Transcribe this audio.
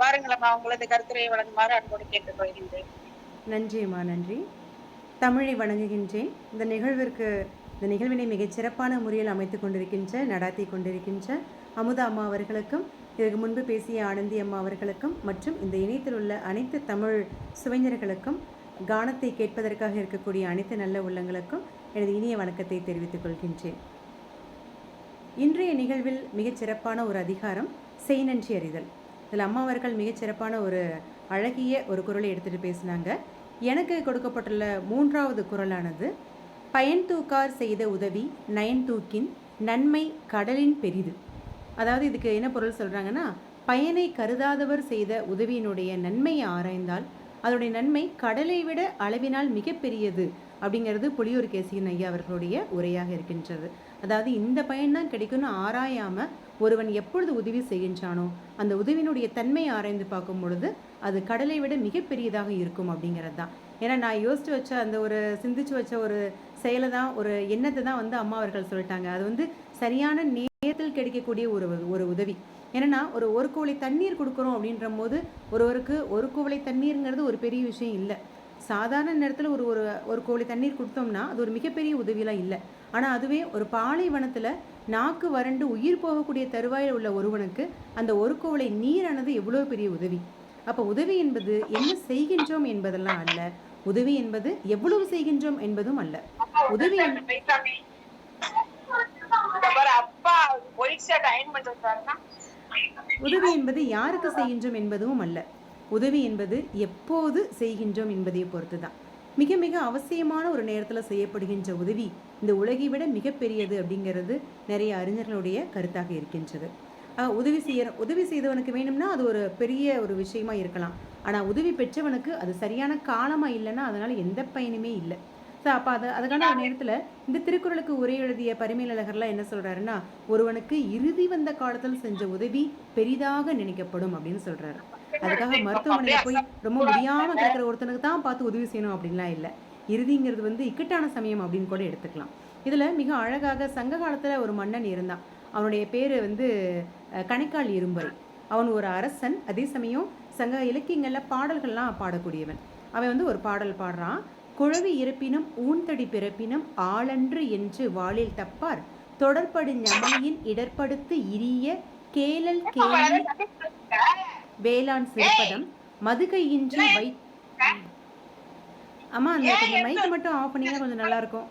பாருங்களம்மா உங்களது கருத்துரையை வழங்குமாறு அன்போடு கேட்டுக்கொள்கின்றேன் நன்றியம்மா நன்றி. தமிழை வணங்குகின்றேன். இந்த நிகழ்விற்கு இந்த நிகழ்வினை மிகச் சிறப்பான முறையில் அமைத்து கொண்டிருக்கின்ற நடாத்தி கொண்டிருக்கின்ற அமுதா அம்மா அவர்களுக்கும் இதற்கு முன்பு பேசிய ஆனந்தி அம்மா அவர்களுக்கும் மற்றும் இந்த இணையத்தில் உள்ள அனைத்து தமிழ் சுவைஞர்களுக்கும் கானத்தை கேட்பதற்காக இருக்கக்கூடிய அனைத்து நல்ல உள்ளங்களுக்கும் எனது இனிய வணக்கத்தை தெரிவித்துக் கொள்கின்றேன். இன்றைய நிகழ்வில் மிகச் சிறப்பான ஒரு அதிகாரம் செய் நன்றி அறிதல். இதில் அம்மா அவர்கள் மிகச்சிறப்பான ஒரு அழகிய ஒரு குரலை எடுத்துகிட்டு பேசினாங்க. எனக்கு கொடுக்கப்பட்டுள்ள மூன்றாவது குரலானது பயன் தூக்கார் செய்த உதவி நயன் தூக்கின் நன்மை கடலின் பெரிது. அதாவது இதுக்கு என்ன பொருள் சொல்கிறாங்கன்னா பயனை கருதாதவர் செய்த உதவியினுடைய நன்மையை ஆராய்ந்தால் அதனுடைய நன்மை கடலை விட அளவினால் மிகப்பெரியது அப்படிங்கிறது புளியூர் கேசியன் ஐயா அவர்களுடைய உரையாக இருக்கின்றது. அதாவது இந்த பயன்தான் கிடைக்கும்னு ஆராயாமல் ஒருவன் எப்பொழுது உதவி செய்கின்றானோ அந்த உதவியினுடைய தன்மை ஆராய்ந்து பார்க்கும் பொழுது அது கடலை விட மிகப்பெரியதாக இருக்கும் அப்படிங்கிறது தான் ஏன்னா நான் யோசித்து வச்ச அந்த ஒரு சிந்திச்சு வச்ச ஒரு செயலை தான் ஒரு எண்ணத்தை தான் வந்து அம்மா அவர்கள் சொல்லிட்டாங்க. அது வந்து சரியான நேரத்தில் கிடைக்கக்கூடிய ஒரு ஒரு உதவி. ஏன்னா ஒரு ஒரு குவளை தண்ணீர் கொடுக்குறோம் அப்படின்ற போது ஒருவருக்கு ஒரு குவளை தண்ணீருங்கிறது ஒரு பெரிய விஷயம் இல்லை. சாதாரண நேரத்தில் ஒரு ஒரு ஒரு கோழி தண்ணீர் கொடுத்தோம்னா அது ஒரு மிகப்பெரிய உதவியெலாம் இல்லை. ஆனால் அதுவே ஒரு பாலைவனத்தில் நாக்கு வறண்டு உயிர் போகக்கூடிய தருவாயில் உள்ள ஒருவனுக்கு அந்த ஒரு கோவலை நீரானது எவ்வளோ பெரிய உதவி. அப்போ உதவி என்பது என்ன செய்கின்றோம் என்பதெல்லாம் அல்ல. உதவி என்பது எவ்வளவு செய்கின்றோம் என்பதும் அல்ல. உதவி உதவி என்பது யாருக்கு செய்கின்றோம் என்பதும் அல்ல. உதவி என்பது எப்போது செய்கின்றோம் என்பதை பொறுத்து தான் மிக மிக அவசியமான ஒரு நேரத்தில் செய்யப்படுகின்ற உதவி இந்த உலகை விட மிகப்பெரியது அப்படிங்கிறது நிறைய அறிஞர்களுடைய கருத்தாக இருக்கின்றது. உதவி செய்ய உதவி செய்தவனுக்கு வேணும்னா அது ஒரு பெரிய ஒரு விஷயமா இருக்கலாம். ஆனால் உதவி பெற்றவனுக்கு அது சரியான காலமாக இல்லைன்னா அதனால் எந்த பயனுமே இல்லை. ஸோ அப்போ அது அதுக்கான ஒரு நேரத்தில் இந்த திருக்குறளுக்கு உரை எழுதிய பரிமேலழகர்லாம் என்ன சொல்கிறாருன்னா ஒருவனுக்கு இறுதி வந்த காலத்தில் செஞ்ச உதவி பெரிதாக நினைக்கப்படும் அப்படின்னு சொல்கிறாரு அதுக்காக மருத்துவமனையில் போய் ரொம்ப முடியாமல் கிடக்கிற ஒருத்தனுக்கு தான் பார்த்து உதவி செய்யணும் அப்படின்லாம் இல்லை. இறுதிங்கிறது வந்து இக்கட்டான சமயம் அப்படின்னு கூட எடுத்துக்கலாம். இதில் மிக அழகாக சங்க காலத்தில் ஒரு மன்னன் இருந்தான். அவனுடைய பேர் வந்து கணைக்கால் இரும்பரை அவன் ஒரு அரசன். அதே சமயம் சங்க இலக்கியங்களில் பாடல்கள்லாம் பாடக்கூடியவன். அவன் வந்து ஒரு பாடல் பாடுறான். குழவி இருப்பினும் ஊன்தடி பிறப்பினும் ஆளன்று என்று வாளில் தப்பார். தொடர்படு ஞமனியின் இடர்படுத்து இரிய கேளல் கேள்வி வேளாண் சிற்பதம் மதுகையின்றி வை அம்மா அந்த கொஞ்சம் மைக் மட்டும் ஆஃப் பண்ணீங்கன்னா கொஞ்சம் நல்லா இருக்கும்.